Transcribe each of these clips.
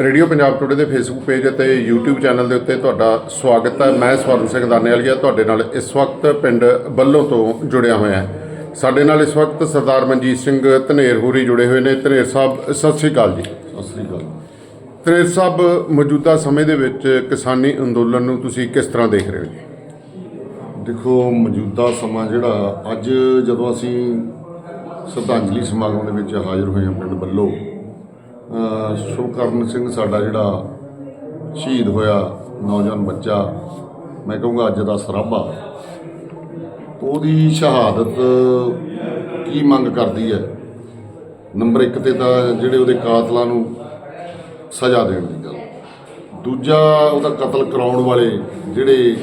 Radio Punjab today ਦੇ Facebook page ਅਤੇ YouTube channel ਦੇ ਉੱਤੇ ਤੁਹਾਡਾ ਸਵਾਗਤ ਹੈ। ਮੈਂ ਸਵਰਨ ਸਿੰਘ ਦਾਨੇਵਾਲੀਆ ਤੁਹਾਡੇ ਨਾਲ ਇਸ ਵਕਤ ਪਿੰਡ ਬੱਲੋਂ ਤੋਂ ਜੁੜਿਆ ਹੋਇਆ ਹਾਂ। ਸਾਡੇ ਨਾਲ ਇਸ ਵਕਤ ਸਰਦਾਰ ਮਨਜੀਤ ਸਿੰਘ ਧਨੇਰ ਹੋਰੀ ਜੁੜੇ ਹੋਏ ਨੇ। ਧਨੇਰ ਸਾਹਿਬ ਸਤਿ ਸ੍ਰੀ ਅਕਾਲ ਜੀ। ਸਤਿ ਸ੍ਰੀ ਅਕਾਲ। ਧਨੇਰ ਸਾਹਿਬ ਮੌਜੂਦਾ ਸਮੇਂ ਦੇ ਵਿੱਚ ਕਿਸਾਨੀ ਅੰਦੋਲਨ ਨੂੰ ਤੁਸੀਂ ਕਿਸ ਤਰ੍ਹਾਂ ਦੇਖ ਰਹੇ ਹੋ ਜੀ? ਦੇਖੋ ਮੌਜੂਦਾ ਸਮਾਂ ਜਿਹੜਾ ਅੱਜ ਜਦੋਂ ਅਸੀਂ ਸ਼ਰਧਾਂਜਲੀ ਸਮਾਗਮ ਦੇ ਵਿੱਚ ਹਾਜ਼ਰ ਹੋਏ ਹਾਂ ਪਿੰਡ ਬੱਲੋ ਸ਼ੁਭਕਰਨ ਸਿੰਘ ਸਾਡਾ ਜਿਹੜਾ ਸ਼ਹੀਦ ਹੋਇਆ ਨੌਜਵਾਨ ਬੱਚਾ, ਮੈਂ ਕਹੂੰਗਾ ਅੱਜ ਦਾ ਸਰਾਭਾ। ਉਹਦੀ ਸ਼ਹਾਦਤ ਕੀ ਮੰਗ ਕਰਦੀ ਹੈ? ਨੰਬਰ 1 ਤੇ ਤਾਂ ਜਿਹੜੇ ਉਹਦੇ ਕਾਤਲਾਂ ਨੂੰ ਸਜ਼ਾ ਦੇਣ ਦੀ ਗੱਲ। ਦੂਜਾ, ਉਹਦਾ ਕਤਲ ਕਰਾਉਣ ਵਾਲੇ ਜਿਹੜੇ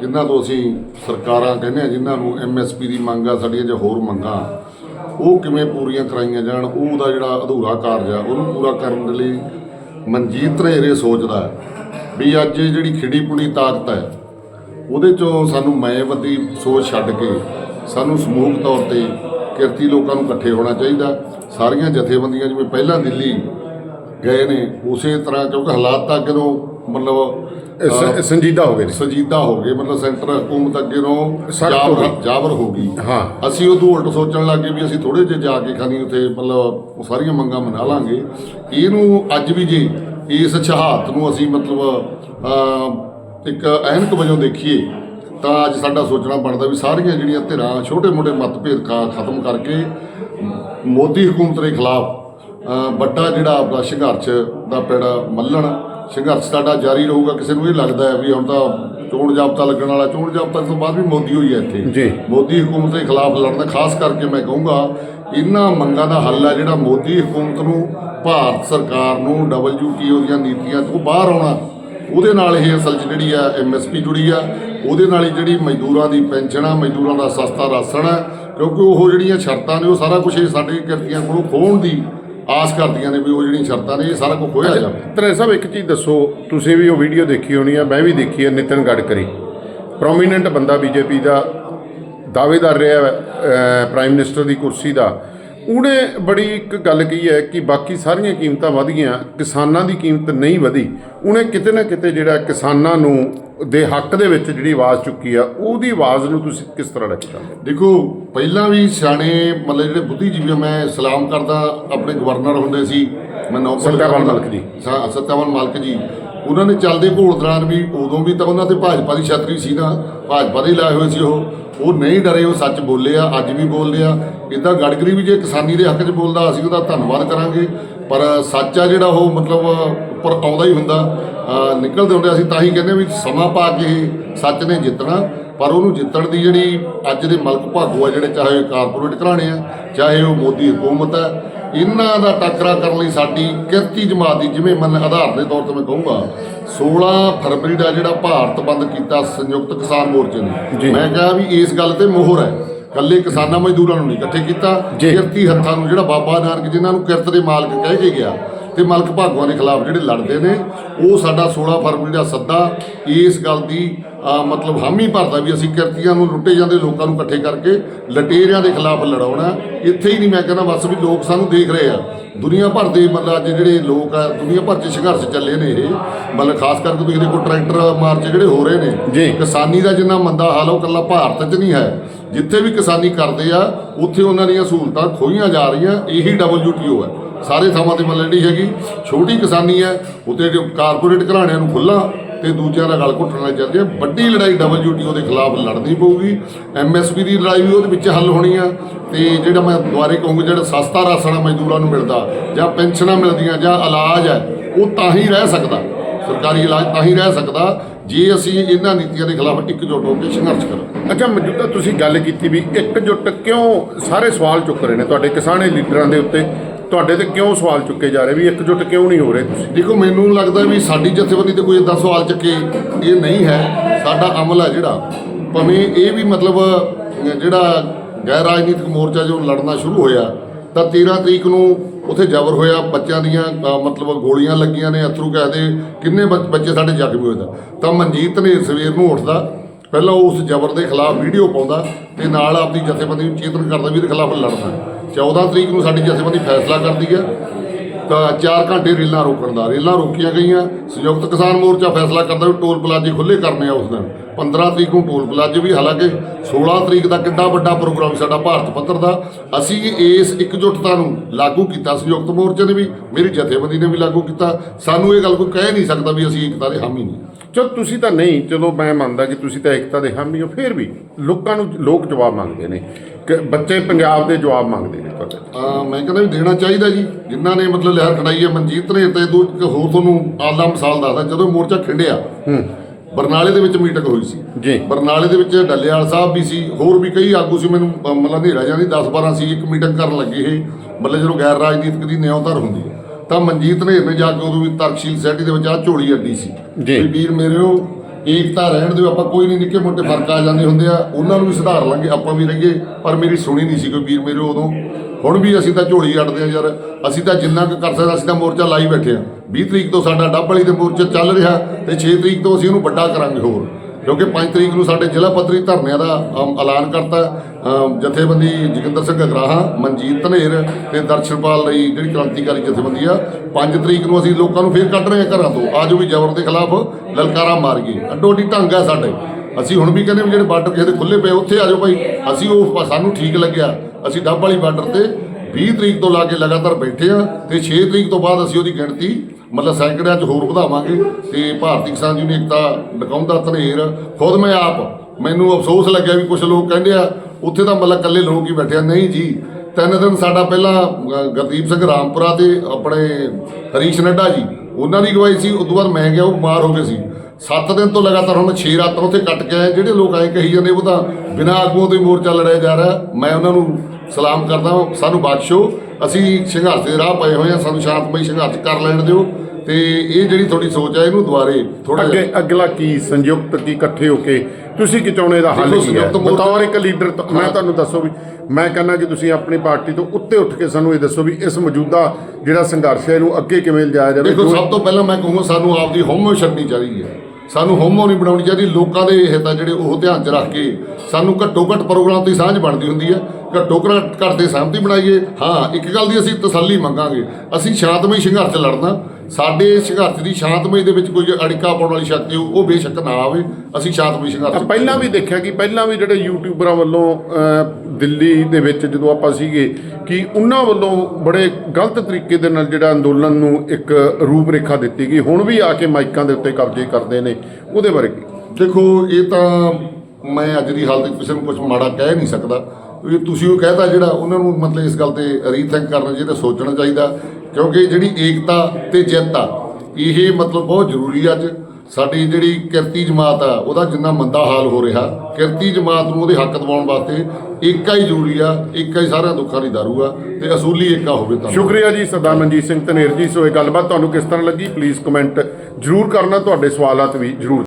ਜਿਨ੍ਹਾਂ ਤੋਂ ਅਸੀਂ ਸਰਕਾਰਾਂ ਕਹਿੰਦੇ ਆ ਜਿਨ੍ਹਾਂ ਨੂੰ ਐਮਐਸਪੀ ਦੀ ਮੰਗ ਆ, ਸਾਡੀਆਂ ਜਾਂ ਹੋਰ ਮੰਗਾਂ ਉਹ ਕਿਵੇਂ ਪੂਰੀਆਂ ਕਰਾਈਆਂ ਜਾਣ, ਉਹ ਉਹਦਾ ਜਿਹੜਾ ਅਧੂਰਾ ਕਾਰਜ ਆ, ਉਹਨੂੰ ਪੂਰਾ ਕਰਨ ਦੇ ਲਈ ਮਨਜੀਤ ਧਨੇਰੇ ਸੋਚਦਾ ਵੀ ਅੱਜ ਜਿਹੜੀ ਖਿੜੀ ਪੁੜੀ ਤਾਕਤ ਹੈ, ਉਹਦੇ ਚੋਂ ਸਾਨੂੰ ਮਾਇਆਵਤੀ ਸੋਚ ਛੱਡ ਕੇ, ਸਾਨੂੰ ਸਮੂਹਕ ਤੌਰ ਤੇ ਕਿਰਤੀ ਲੋਕਾਂ ਨੂੰ ਇਕੱਠੇ ਹੋਣਾ ਚਾਹੀਦਾ। ਸਾਰੀਆਂ ਜਥੇਬੰਦੀਆਂ ਜਿਵੇਂ ਪਹਿਲਾਂ ਦਿੱਲੀ ਗਏ ਨੇ, ਉਸੇ ਤਰ੍ਹਾਂ ਕਿਉਂਕਿ ਹਾਲਾਤ ਤਾਂ ਅੱਗੇ ਨੂੰ ਮਤਲਬ ਸ- ਸੰਜੀਦਾ ਹੋ ਗਏ ਨੇ। ਸੰਜੀਦਾ ਹੋ ਗਏ ਮਤਲਬ ਸੈਂਟਰ ਹਕੂਮਤ ਅੱਗੇ ਨੂੰ ਸਖਤ ਹੋ ਜਾਬਰ ਗਈ। ਜਾਬਰ ਹੋ ਗਈ। ਹਾਂ। ਅਸੀਂ ਉਦੋਂ ਉਲਟ ਸੋਚਣ ਲੱਗੇ ਵੀ ਅਸੀਂ ਥੋੜੇ ਜਿਹੇ ਜਾ ਕੇ ਖਾਨੀ ਉੱਥੇ ਮਤਲਬ ਉਹ ਸਾਰੀਆਂ ਮੰਗਾਂ ਮਨਾ ਲਾਂਗੇ। ਇਹਨੂੰ ਅੱਜ ਵੀ ਜੇ ਇਸ ਸ਼ਹਾਦਤ ਨੂੰ ਅਸੀਂ ਮਤਲਬ ਅਹ, ਇੱਕ ਐਨਕ ਵਜੋਂ ਦੇਖੀਏ ਤਾਂ ਅੱਜ ਸਾਡਾ ਸੋਚਣਾ ਬਣਦਾ ਵੀ ਸਾਰੀਆਂ ਜਿਹੜੀਆਂ ਧਿਰਾਂ ਛੋਟੇ-ਮੋਟੇ ਮਤਭੇਦ ਖਾ- ਖਤਮ ਕਰਕੇ ਮੋਦੀ ਹਕੂਮਤ ਦੇ ਖਿਲਾਫ ਅਹ, ਵੱਡਾ ਜਿਹੜਾ ਆਪਣਾ ਸੰਘਰਸ਼ ਦਾ ਪੈੜਾ ਮੱਲਣ ਸੰਘਰਸ਼ ਸਾਡਾ ਜਾਰੀ ਰਹੂਗਾ ਕਿਸੇ ਨੂੰ ਇਹ ਲੱਗਦਾ ਹੈ ਵੀ ਹੁਣ ਤਾਂ ਚੋਣ ਜਾਬਤਾ ਲੱਗਣ ਵਾਲਾ ਚੋਣ ਜਾਬਤਾ ਤੋਂ ਬਾਅਦ ਵੀ ਮੋਦੀ ਹੋਈ ਹੈ ਇੱਥੇ ਜੀ। ਮੋਦੀ ਹਕੂਮਤ ਦੇ ਖਿਲਾਫ ਲੜਨਾ ਖਾਸ ਕਰਕੇ ਮੈਂ ਕਹੂੰਗਾ ਇਹਨਾਂ ਮੰਗਾਂ ਦਾ ਹੱਲ ਹੈ ਜਿਹੜਾ ਮੋਦੀ ਹਕੂਮਤ ਨੂੰ ਭਾਰਤ ਸਰਕਾਰ ਨੂੰ WTO ਦੀਆਂ ਨੀਤੀਆਂ ਤੋਂ ਬਾਹਰ ਆਉਣਾ ਉਹਦੇ ਨਾਲ ਇਹ ਅਸਲ ਜਿਹੜੀ ਆ ਐਮਐਸਪੀ ਜੁੜੀ ਆ ਉਹਦੇ ਨਾਲ ਹੀ ਜਿਹੜੀ ਮਜ਼ਦੂਰਾਂ ਦੀ ਪੈਨਸ਼ਨ ਆ ਮਜ਼ਦੂਰਾਂ ਦਾ ਸਸਤਾ ਰਾਸ਼ਨ ਆ ਕਿਉਂਕਿ ਉਹ ਜਿਹੜੀਆਂ ਸ਼ਰਤਾਂ ਨੇ ਉਹ ਸਾਰਾ ਕੁਝ ਇਹ ਸਾਡੇ ਕਿਰਤੀਆਂ ਕੋਲੋਂ ਖੋਹਣ ਦੀ ਆਸ ਕਰਦੀਆਂ ਨੇ ਵੀ ਉਹ ਜਿਹੜੀਆਂ ਸ਼ਰਤਾਂ ਨੇ ਇਹ ਸਾਰਾ ਕੁਝ ਖੋਹਿਆ ਜਾਵੇ। ਧਨੇਰ ਸਾਹਿਬ ਇੱਕ ਚੀਜ਼ ਦੱਸੋ ਤੁਸੀਂ ਵੀ ਉਹ ਵੀਡੀਓ ਦੇਖੀ ਹੋਣੀ ਆ ਮੈਂ ਵੀ ਦੇਖੀ ਹੈ ਨਿਤਨ ਗਡਕਰੀ। ਪ੍ਰੋਮੀਨੈਂਟ ਬੰਦਾ ਬੀਜੇਪੀ ਦਾ ਦਾਅਵੇਦਾਰ ਰਿਹਾ ਪ੍ਰਾਈਮ ਮਿਨਿਸਟਰ ਦੀ ਕੁਰਸੀ ਦਾ। ਉਹਨੇ ਬੜੀ ਇੱਕ ਗੱਲ ਕਹੀ ਹੈ ਕਿ ਬਾਕੀ ਸਾਰੀਆਂ ਕੀਮਤਾਂ ਵਧ ਗਈਆਂ ਕਿਸਾਨਾਂ ਦੀ ਕੀਮਤ ਨਹੀਂ ਵਧੀ ਉਹਨੇ ਕਿਤੇ ਨਾ ਕਿਤੇ ਜਿਹੜਾ ਕਿਸਾਨਾਂ ਨੂੰ ਦੇ ਹੱਕ ਦੇ ਵਿੱਚ ਜਿਹੜੀ ਆਵਾਜ਼ ਚੁੱਕੀ ਆ ਉਹਦੀ ਆਵਾਜ਼ ਨੂੰ ਤੁਸੀਂ ਕਿਸ ਤਰ੍ਹਾਂ ਹੋ? ਦੇਖੋ ਪਹਿਲਾਂ ਵੀ ਸਿਆਣੇ ਮਤਲਬ ਜਿਹੜੇ ਬੁੱਧੀਜੀਵੀ ਮੈਂ ਸਲਾਮ ਕਰਦਾ ਆਪਣੇ ਗਵਰਨਰ ਹੁੰਦੇ ਸੀ ਮੈਂ ਨੌ ਸੱਤਿਆਵਾਨ ਮਲਿਕ ਜੀ। ਸੱਤਿਆਵਾਨ ਮਾਲਕ ਜੀ ਉਹਨਾਂ ਨੇ ਚੱਲਦੇ ਘੋਲ ਦੌਰਾਨ ਵੀ ਉਦੋਂ ਵੀ ਤਾਂ ਉਹਨਾਂ ਤੇ ਭਾਜਪਾ ਦੀ ਛਤਰੀ ਸੀ ਨਾ ਭਾਜਪਾ ਦੇ ਲਾਏ ਹੋਏ ਸੀ ਉਹ ਉਹ ਨਹੀਂ ਡਰੇ, ਉਹ ਸੱਚ ਬੋਲੇ ਆ, ਅੱਜ ਵੀ ਬੋਲਦੇ ਆ। ਇਦਾਂ ਗੜਕਰੀ ਵੀ ਜੇ ਕਿਸਾਨੀ ਦੇ ਹੱਕ 'ਚ ਬੋਲਦਾ, ਅਸੀਂ ਉਹਦਾ ਧੰਨਵਾਦ ਕਰਾਂਗੇ। ਪਰ ਸੱਚ ਆ ਜਿਹੜਾ ਉਹ ਮਤਲਬ ਉੱਪਰ ਆਉਂਦਾ ਹੀ ਹੁੰਦਾ। ਨਿਕਲਦੇ ਹੁੰਦੇ ਅਸੀਂ ਤਾਂ ਹੀ ਕਹਿੰਦੇ ਵੀ ਸਮਾਂ ਪਾ ਕੇ ਸੱਚ ਨੇ ਜਿੱਤਣਾ। ਪਰ ਉਹਨੂੰ ਜਿੱਤਣ ਦੀ ਜਿਹੜੀ ਅੱਜ ਦੇ ਮਲਕ ਭਾਗੂ ਆ, ਜਿਹੜੇ ਚਾਹੇ ਕਾਰਪੋਰੇਟ ਘਰਾਣੇ ਆ, ਚਾਹੇ ਉਹ ਮੋਦੀ ਹਕੂਮਤ ਆ ਇਹਨਾਂ ਦਾ ਟੱਕਰਾ ਕਰਨ ਲਈ ਸਾਡੀ ਕਿਰਤੀ ਜਮਾਤ ਦੀ ਜਿਵੇਂ ਮਨ ਆਧਾਰ ਦੇ ਤੌਰ ਤੇ ਮੈਂ ਕਹੂੰਗਾ 16 ਫਰਵਰੀ ਦਾ ਜਿਹੜਾ ਭਾਰਤ ਬੰਦ ਕੀਤਾ ਸੰਯੁਕਤ ਕਿਸਾਨ ਮੋਰਚੇ। ਨੇ ਮੈਂ ਕਿਹਾ ਵੀ ਇਸ ਗੱਲ ਤੇ ਮੋਹਰ ਹੈ ਕੱਲੇ ਕਿਸਾਨਾਂ ਮਜ਼ਦੂਰਾਂ ਨੂੰ ਨਹੀਂ ਇਕੱਠੇ ਕੀਤਾ। ਕਿਰਤੀ ਹੱਥਾਂ ਨੂੰ ਜਿਹੜਾ ਬਾਬਾ ਨਾਨਕ ਜਿਨ੍ਹਾਂ ਨੂੰ ਕਿਰਤ ਦੇ ਮਾਲਕ ਕਹਿ ਕੇ ਗਿਆ ਤੇ ਮਲਕ ਭਾਗੂਆਂ ਦੇ ਖਿਲਾਫ ਜਿਹੜੇ ਲੜਦੇ ਨੇ ਉਹ ਸਾਡਾ 16 ਫਰਵਰੀ ਦਾ ਸੱਦਾ ਇਸ ਗੱਲ ਦੀ ਮਤਲਬ ਹਾਮੀ ਭਰਦਾ ਵੀ ਅਸੀਂ ਕਿਰਤੀਆਂ ਨੂੰ ਲੁੱਟੇ ਜਾਂਦੇ ਲੋਕਾਂ ਨੂੰ ਇਕੱਠੇ ਕਰਕੇ ਲਟੇਰਿਆਂ ਦੇ ਖਿਲਾਫ ਲੜਾਉਣਾ। ਇੱਥੇ ਹੀ ਨਹੀਂ ਮੈਂ ਕਹਿੰਦਾ ਬਸ ਵੀ ਲੋਕ ਸਾਨੂੰ ਦੇਖ ਰਹੇ ਆ। ਦੁਨੀਆ ਭਰ ਦੇ ਮਤਲਬ ਅੱਜ ਜਿਹੜੇ ਲੋਕ ਆ ਦੁਨੀਆ ਭਰ 'ਚ ਸੰਘਰਸ਼ ਚੱਲੇ ਨੇ ਇਹ। ਮਤਲਬ ਖਾਸ ਕਰਕੇ ਤੁਸੀਂ ਦੇਖੋ ਟਰੈਕਟਰ ਮਾਰਚ ਜਿਹੜੇ ਹੋ ਰਹੇ ਜੀ। ਨੇ ਕਿਸਾਨੀ ਦਾ ਜਿੰਨਾ ਮੰਦਾ ਹਾਲ ਉਹ ਕੱਲਾ ਭਾਰਤ 'ਚ ਨਹੀਂ ਹੈ। ਜਿੱਥੇ ਵੀ ਕਿਸਾਨੀ ਕਰਦੇ ਆ ਉੱਥੇ ਉਹਨਾਂ ਦੀਆਂ ਸਹੂਲਤਾਂ ਖੋਈਆਂ ਜਾ ਰਹੀਆਂ ਇਹੀ WTO ਹੈ। ਸਾਰੇ ਥਾਵਾਂ ਤੇ ਮਤਲਬ ਜਿਹੜੀ ਹੈਗੀ ਛੋਟੀ ਕਿਸਾਨੀ ਹੈ ਉੱਤੇ ਜੋ ਕਾਰਪੋਰੇਟ ਘਰਾਣਿਆਂ ਨੂੰ ਖੁੱਲਾ ਤੇ ਦੂਜਿਆਂ ਦਾ ਗਲ ਘੁੱਟਣ ਨਾਲ ਚੱਲਦੀ ਹੈ ਵੱਡੀ ਲੜਾਈ WTO ਦੇ ਖਿਲਾਫ ਲੜਨੀ ਪਊਗੀ। MSP ਦੀ ਲੜਾਈ ਵੀ ਉਹਦੇ ਵਿੱਚ ਹੱਲ ਹੋਣੀ ਆ। ਤੇ ਜਿਹੜਾ ਮੈਂ ਦੁਬਾਰੇ ਕਹੂੰਗਾ, ਜਿਹੜਾ ਸਸਤਾ ਰਾਸ਼ਨ ਮਜ਼ਦੂਰਾਂ ਨੂੰ ਮਿਲਦਾ, ਜਾਂ ਪੈਨਸ਼ਨਾਂ ਮਿਲਦੀਆਂ, ਜਾਂ ਇਲਾਜ ਹੈ, ਉਹ ਤਾਂ ਹੀ ਰਹਿ ਸਕਦਾ। ਸਰਕਾਰੀ ਇਲਾਜ ਤਾਂ ਹੀ ਰਹਿ ਸਕਦਾ, ਜੇ ਅਸੀਂ ਇਹਨਾਂ ਨੀਤੀਆਂ ਦੇ ਖਿਲਾਫ ਇਕਜੁੱਟ ਹੋ ਕੇ ਸੰਘਰਸ਼ ਕਰਾਂਗੇ। ਅੱਛਾ ਮੌਜੂਦਾ ਤੁਸੀਂ ਗੱਲ ਕੀਤੀ ਵੀ ਇਕਜੁੱਟ ਕਿਉਂ? ਸਾਰੇ ਸਵਾਲ ਚੁੱਕ ਰਹੇ ਨੇ ਤੁਹਾਡੇ ਕਿਸਾਨੇ ਲੀਡਰਾਂ ਦੇ ਉੱਤੇ। ਤੁਹਾਡੇ ਤੇ ਕਿਉਂ ਸਵਾਲ ਚੁੱਕੇ ਜਾ ਰਹੇ ਵੀ ਇਕਜੁੱਟ ਕਿਉਂ ਨਹੀਂ ਹੋ ਰਹੇ ਤੁਸੀਂ? ਦੇਖੋ, ਮੈਨੂੰ ਲੱਗਦਾ ਵੀ ਸਾਡੀ ਜਥੇਬੰਦੀ ਤੇ ਕੋਈ ਏਦਾਂ ਸਵਾਲ ਚੱਕੇ, ਇਹ ਨਹੀਂ ਹੈ। ਸਾਡਾ ਅਮਲ ਹੈ ਜਿਹੜਾ। ਭਾਵੇਂ ਇਹ ਵੀ ਮਤਲਬ, ਜਿਹੜਾ ਗੈਰ ਰਾਜਨੀਤਿਕ ਮੋਰਚਾ ਜੋ ਲੜਨਾ ਸ਼ੁਰੂ ਹੋਇਆ, ਤਾਂ 13 ਤਰੀਕ ਨੂੰ ਉੱਥੇ ਜ਼ਬਰ ਹੋਇਆ, ਬੱਚਿਆਂ ਦੀਆਂ ਮਤਲਬ ਗੋਲੀਆਂ ਲੱਗੀਆਂ ਨੇ, ਅਥਰੂ ਕਹਦੇ ਕਿੰਨੇ ਬੱਚ- ਬੱਚੇ ਸਾਡੇ ਜ਼ਖਮੀ ਹੋਏ ਦਾ ਤਾਂ ਮਨਜੀਤ ਨੇ ਸਵੇਰ ਨੂੰ ਉੱਠਦਾ, ਪਹਿਲਾਂ ਉਸ ਜ਼ਬਰ ਦੇ ਖਿਲਾਫ ਵੀਡੀਓ ਪਾਉਂਦਾ ਤੇ ਨਾਲ ਆਪਣੀ ਜਥੇਬੰਦੀ ਨੂੰ ਚੇਤਨ ਕਰਦਾ ਵੀ ਇਹਦੇ ਖਿਲਾਫ ਲੜਨਾ। 14 ਤਰੀਕ ਨੂੰ ਸਾਡੀ ਜਥੇਬੰਦੀ ਫੈਸਲਾ ਕਰਦੀ ਹੈ, ਤਾਂ 4 ਘੰਟੇ ਰੇਲਾਂ ਰੋਕਣ ਦਾ। ਰੇਲਾਂ ਰੋਕੀਆਂ ਗਈਆਂ, ਸੰਯੁਕਤ ਕਿਸਾਨ ਮੋਰਚਾ ਫੈਸਲਾ ਕਰਦਾ ਵੀ ਟੋਲ ਪਲਾਜ਼ੇ ਖੁੱਲੇ ਕਰਨੇ ਆ ਉਸ ਦਿਨ। 15 ਤਰੀਕ ਨੂੰ ਟੋਲ ਪਲਾਜ਼ੇ ਵੀ, ਹਾਲਾਂਕਿ 16 ਤਰੀਕ ਦਾ ਕਿੰਨਾ ਵੱਡਾ ਪ੍ਰੋਗਰਾਮ ਸਾਡਾ ਭਾਰਤ ਪੱਤਰ ਦਾ, ਅਸੀਂ ਇਸ ਇਕਜੁੱਟਤਾ ਨੂੰ ਲਾਗੂ ਕੀਤਾ, ਸੰਯੁਕਤ ਮੋਰਚੇ ਨੇ ਵੀ, ਮੇਰੀ ਜਥੇਬੰਦੀ ਨੇ ਵੀ ਲਾਗੂ ਕੀਤਾ। ਸਾਨੂੰ ਇਹ ਗੱਲ ਕੋਈ ਕਹਿ ਨਹੀਂ ਸਕਦਾ ਵੀ ਅਸੀਂ ਏਕਤਾ ਦੇ ਹਾਮੀ ਨਹੀਂ। ਚਲੋ, ਤੁਸੀਂ ਤਾਂ ਨਹੀਂ, ਚਲੋ ਮੈਂ ਮੰਨਦਾ ਕਿ ਤੁਸੀਂ ਤਾਂ ਏਕਤਾ ਦੇ ਹਾਮੀ ਹੋ, ਫਿਰ ਵੀ ਲੋਕਾਂ ਨੂੰ ਲੋਕ ਜਵਾਬ ਮੰਗਦੇ ਨੇ। ਕਿ ਬੱਚੇ ਪੰਜਾਬ ਦੇ ਜਵਾਬ ਮੰਗਦੇ ਨੇ ਤੁਹਾਡੇ ਅਹ ਮੈਂ ਕਹਿੰਦਾ ਵੀ ਦੇਣਾ ਚਾਹੀਦਾ ਜੀ। ਜਿਨ੍ਹਾਂ ਨੇ ਮਤਲਬ ਲਹਿਰ ਖੜਾਈ ਹੈ ਮਨਜੀਤ ਨੇ ਤੇ ਦੋ ਇੱਕ ਹੋਰ ਤੁਹਾਨੂੰ ਆਲਾ ਮਿਸਾਲ ਦੱਸਦਾ ਜਦੋਂ ਮੋਰਚਾ ਖਿੰਡਿਆ ਬਰਨਾਲੇ ਦੇ ਵਿੱਚ ਮੀਟਿੰਗ ਹੋਈ ਸੀ। ਜੀ। ਬਰਨਾਲੇ ਦੇ ਵਿੱਚ ਡੱਲੇਵਾਲ ਸਾਹਿਬ ਵੀ ਸੀ ਹੋਰ ਵੀ ਕਈ ਆਗੂ ਸੀ ਮੈਨੂੰ ਅਹ ਮਤਲਬ ਹਨੇਰਾ ਜਾਂਦੀ 10 12 ਸੀ ਇੱਕ ਮੀਟਿੰਗ ਕਰਨ ਲੱਗੇ ਇਹ ਮਤਲਬ ਜਦੋਂ ਗੈਰ ਰਾਜਨੀਤਿਕ ਦੀ ਨਿਉਤਰ ਹੁੰਦੀ ਹੈ ਤਾਂ ਮਨਜੀਤ ਨੇ ਨੇ ਜਾ ਕੇ ਉਦੋਂ ਵੀ ਤਰਕਸ਼ੀਲ ਸੈਟੀ ਦੇ ਵਿੱਚ ਆ ਝੋਲੀ ਅੱਡੀ ਸੀ। ਜੀ। ਵੀ ਵੀਰ ਮੇਰਿਓ ਏਕਤਾ ਰਹਿਣ ਦਿਓ, ਆਪਾਂ ਕੋਈ ਨਹੀਂ, ਨਿੱਕੇ ਮੋਟੇ ਫ਼ਰਕ ਆ ਜਾਂਦੇ ਹੁੰਦੇ ਆ। ਉਹਨਾਂ ਨੂੰ ਵੀ ਸੁਧਾਰ ਲਾਂਗੇ, ਆਪਾਂ ਵੀ ਰਹੀਏ। ਪਰ ਮੇਰੀ ਸੁਣੀ ਨਹੀਂ ਸੀ ਕੋਈ ਵੀਰ ਮੇਰੇ ਉਦੋਂ। ਹੁਣ ਵੀ ਅਸੀਂ ਤਾਂ ਝੋਲੀ ਅੱਡਦੇ ਆ ਯਾਰ। ਅਸੀਂ ਤਾਂ ਜਿੰਨਾ ਕੁ ਕਰ ਸਕਦੇ, ਅਸੀਂ ਤਾਂ ਮੋਰਚਾ ਲਾਈ ਬੈਠੇ ਆ। 20 ਤਰੀਕ ਤੋਂ ਸਾਡਾ ਡੱਬ ਵਾਲੀ ਦੇ ਮੋਰਚਾ ਚੱਲ ਰਿਹਾ ਤੇ 6 ਤਰੀਕ ਤੋਂ ਅਸੀਂ ਉਹਨੂੰ ਵੱਡਾ ਕਰਾਂਗੇ ਹੋਰ। ਕਿਉਂਕਿ 5 ਤਰੀਕ ਨੂੰ ਸਾਡੇ ਜ਼ਿਲ੍ਹਾ ਪੱਧਰੀ ਧਰਨਿਆਂ ਦਾ ਐਲਾਨ ਕਰਤਾ। ਜਥੇਬੰਦੀ ਜੋਗਿੰਦਰ ਸਿੰਘ ਅਗਰਾਹਾ, ਮਨਜੀਤ ਧਨੇਰ ਤੇ ਦਰਸ਼ਨਪਾਲ ਲਈ ਜਿਹੜੀ ਕ੍ਰਾਂਤੀਕਾਰੀ ਜਥੇਬੰਦੀ ਆ 5 ਤਰੀਕ ਨੂੰ ਅਸੀਂ ਲੋਕਾਂ ਨੂੰ ਫੇਰ ਕੱਢ ਰਹੇ ਹਾਂ ਘਰਾਂ ਤੋਂ। ਆਜੋ ਵੀ ਜ਼ਬਰ ਦੇ ਖਿਲਾਫ ਲਲਕਾਰਾ ਮਾਰੀਏ। ਅੱਡੋ ਅੱਡੀ ਢੰਗ ਆ ਸਾਡੇ। ਅਸੀਂ ਹੁਣ ਵੀ ਕਹਿੰਦੇ ਵੀ ਜਿਹੜੇ ਬਾਰਡਰ ਕਿਸੇ ਦੇ ਖੁੱਲੇ ਪਏ ਉੱਥੇ ਆਜੋ ਭਾਈ। ਅਸੀਂ ਉਹ, ਸਾਨੂੰ ਠੀਕ ਲੱਗਿਆ। ਅਸੀਂ ਡੱਬ ਵਾਲੀ ਬਾਰਡਰ ਤੇ 20 ਤਰੀਕ ਤੋਂ ਲਾ ਕੇ ਲਗਾਤਾਰ ਬੈਠੇ ਆ ਤੇ 6 ਤਰੀਕ ਤੋਂ ਬਾਅਦ ਅਸੀਂ ਉਹਦੀ ਗਿਣਤੀ ਮਤਲਬ ਸੈਂਕੜਿਆਂ 'ਚ ਹੋਰ ਵਧਾਵਾਂਗੇ ਤੇ ਭਾਰਤੀ ਕਿਸਾਨ ਯੂਨੀਅਨ ਏਕਤਾ ਡਕਾਉਂਦਾ ਧਨੇਰ ਖੁਦ ਮੈਂ ਆਪ ਮੈਨੂੰ ਅਫਸੋਸ ਲੱਗਿਆ ਵੀ ਕੁਝ ਲੋਕ ਕਹਿੰਦੇ ਆ ਉੱਥੇ ਤਾਂ ਮਤਲਬ ਇਕੱਲੇ ਲੋਕ ਹੀ ਬੈਠੇ ਆ। ਨਹੀਂ ਜੀ ਤਿੰਨ ਦਿਨ ਸਾਡਾ ਪਹਿਲਾਂ ਅ, ਗੁਰਦੀਪ ਸਿੰਘ ਰਾਮਪੁਰਾ ਤੇ ਆਪਣੇ ਹਰੀਸ਼ ਨੱਡਾ ਜੀ ਉਹਨਾਂ ਦੀ ਅਗਵਾਈ ਸੀ ਉਸ ਤੋਂ ਬਾਅਦ ਮੈਂ ਗਿਆ ਉਹ ਬਿਮਾਰ ਹੋ ਗਏ ਸੀ। 7 ਦਿਨ ਤੋਂ ਲਗਾਤਾਰ ਹੁਣ 6 ਰਾਤਾਂ ਉੱਥੇ ਕੱਟ ਕੇ ਆਏ ਜਿਹੜੇ ਲੋਕ ਆਏ ਕਹੀ ਜਾਂਦੇ ਉਹ ਤਾਂ ਬਿਨਾਂ ਆਗੂਆਂ ਤੋਂ ਹੀ ਮੋਰਚਾ ਲੜਿਆ ਜਾ ਰਿਹਾ। ਮੈਂ ਉਹਨਾਂ ਨੂੰ ਸਲਾਮ ਕਰਦਾ ਹਾਂ। ਸਾਨੂੰ ਬਖਸ਼ੋ ਅਸੀਂ ਸੰਘਰਸ਼ ਦੇ ਰਾਹ ਪਏ ਹੋਏ ਹਾਂ। ਸਾਨੂੰ ਸ਼ਾਂਤਮਈ ਸੰਘਰਸ਼ ਕਰ ਲੈਣ ਦਿਓ। ਤੇ ਇਹ ਜਿਹੜੀ ਤੁਹਾਡੀ ਸੋਚ ਹੈ ਇਹਨੂੰ ਦੁਬਾਰੇ ਥੋੜਾ ਅੱਗੇ ਅਗਲਾ ਕੀ ਸੰਯੁਕਤ ਕੀ ਇਕੱਠੇ ਹੋ ਕੇ ਤੁਸੀਂ ਕੀ ਚਾਹੁੰਦੇ ਦਾ ਹੱਲ ਕੀ ਹੈ? ਬਤੌਰ ਇੱਕ ਲੀਡਰ ਮੈਂ ਤੁਹਾਨੂੰ ਦੱਸੋ ਵੀ ਮੈਂ ਕਹਿੰਦਾ ਕਿ ਤੁਸੀਂ ਆਪਣੀ ਪਾਰਟੀ ਤੋਂ ਉੱਤੇ ਉੱਠ ਕੇ ਸਾਨੂੰ ਇਹ ਦੱਸੋ ਵੀ ਇਸ ਮੌਜੂਦਾ ਜਿਹੜਾ ਸੰਘਰਸ਼ ਹੈ ਇਹਨੂੰ ਅੱਗੇ ਕਿਵੇਂ ਲਿਜਾਇਆ ਜਾਵੇ? ਦੇਖੋ ਸਭ ਤੋਂ ਪਹਿਲਾਂ ਮੈਂ ਕਹੂੰਗਾ ਸਾਨੂੰ ਆਪਦੀ ਹੋਮੋ ਛੱਡਣੀ ਚਾਹੀਦੀ ਹੈ। ਸਾਨੂੰ ਹੋਮੋ ਨਹੀਂ ਬਣਾਉਣੀ ਚਾਹੀਦੀ। ਲੋਕਾਂ ਦੇ ਹਿੱਤ ਹਿੱਤਾਂ ਜਿਹੜੇ ਉਹ ਧਿਆਨ 'ਚ ਰੱਖ ਕੇ ਸਾਨੂੰ ਘੱਟੋ ਘੱਟ ਪ੍ਰੋਗਰਾਮ ਦੀ ਸਾਂਝ ਬਣਦੀ ਹੁੰਦੀ ਹੈ। ਘੱਟੋ ਘੱਟ ਘਰ ਦੇ ਸਹਿਮਤੀ ਬਣਾਈਏ। ਹਾਂ, ਇੱਕ ਗੱਲ ਦੀ ਅਸੀਂ ਤਸੱਲੀ ਮੰਗਾਂਗੇ। ਅਸੀਂ ਸ਼ਾਂਤਮਈ ਸੰਘਰਸ਼ ਲੜਨਾ। ਸਾਡੇ ਸੰਘਰਸ਼ ਦੀ ਸ਼ਾਂਤਮਈ ਦੇ ਵਿੱਚ ਕੋਈ ਅੜਿਕਾ ਪਾਉਣ ਵਾਲੀ ਸ਼ਕਤੀ ਉਹ ਬੇਸ਼ੱਕ ਨਾ ਆਵੇ। ਅਸੀਂ ਸ਼ਾਂਤਮਈ ਸੰਘਰਸ਼ ਪਹਿਲਾਂ ਵੀ ਦੇਖਿਆ ਕਿ ਪਹਿਲਾਂ ਵੀ ਜਿਹੜੇ ਯੂਟਿਊਬਰਾਂ ਵੱਲੋਂ ਦਿੱਲੀ ਦੇ ਵਿੱਚ ਜਦੋਂ ਆਪਾਂ ਸੀਗੇ ਕਿ ਉਹਨਾਂ ਵੱਲੋਂ ਬੜੇ ਗਲਤ ਤਰੀਕੇ ਦੇ ਨਾਲ ਜਿਹੜਾ ਅੰਦੋਲਨ ਨੂੰ ਇੱਕ ਰੂਪ ਰੇਖਾ ਦਿੱਤੀ ਗਈ ਹੁਣ ਵੀ ਆ ਕੇ ਮਾਈਕਾਂ ਦੇ ਉੱਤੇ ਕਬਜ਼ੇ ਕਰਦੇ ਨੇ ਉਹਦੇ ਬਾਰੇ ਕੀ? ਦੇਖੋ ਇਹ ਤਾਂ ਮੈਂ ਅੱਜ ਦੀ ਹਾਲਤ ਵਿੱਚ ਕਿਸੇ ਨੂੰ ਕੁਝ ਮਾੜਾ ਕਹਿ ਨਹੀਂ ਸਕਦਾ। ਤੁਸੀਂ ਉਹ ਕਹਿਤਾ ਜਿਹੜਾ ਉਹਨਾਂ ਨੂੰ ਮਤਲਬ ਇਸ ਗੱਲ ਤੇ ਰੀਥਿੰਕ ਕਰਨਾ ਚਾਹੀਦਾ ਸੋਚਣਾ ਚਾਹੀਦਾ। ਕਿਉਂਕਿ ਜਿਹੜੀ ਏਕਤਾ ਤੇ ਜਿੱਤ ਆ, ਇਹ ਮਤਲਬ ਬਹੁਤ ਜ਼ਰੂਰੀ ਆ ਅੱਜ। ਸਾਡੀ ਜਿਹੜੀ ਕਿਰਤੀ ਜਮਾਤ ਆ, ਉਹਦਾ ਜਿੰਨਾ ਮੰਦਾ ਹਾਲ ਹੋ ਰਿਹਾ, ਕਿਰਤੀ ਜਮਾਤ ਨੂੰ ਉਹਦੇ ਹੱਕ ਦਿਵਾਉਣ ਵਾਸਤੇ ਏਕਾ ਹੀ ਜ਼ਰੂਰੀ ਆ, ਏਕਾ ਹੀ ਸਾਰਿਆਂ ਦੁੱਖਾਂ ਦੀ ਦਾਰੂ ਆ ਤੇ ਅਸੂਲੀ ਏਕਾ ਹੋਵੇ ਤਾਂ। ਸ਼ੁਕਰੀਆ ਜੀ ਸਰਦਾਰ ਮਨਜੀਤ ਸਿੰਘ ਧਨੇਰ ਜੀ, ਸੋ ਇਹ ਗੱਲਬਾਤ ਤੁਹਾਨੂੰ ਕਿਸ ਤਰ੍ਹਾਂ ਲੱਗੀ? ਪਲੀਜ਼ ਕਮੈਂਟ ਜਰੂਰ ਕਰਨਾ, ਤੁਹਾਡੇ ਸਵਾਲਾਤ ਵੀ ਜਰੂਰ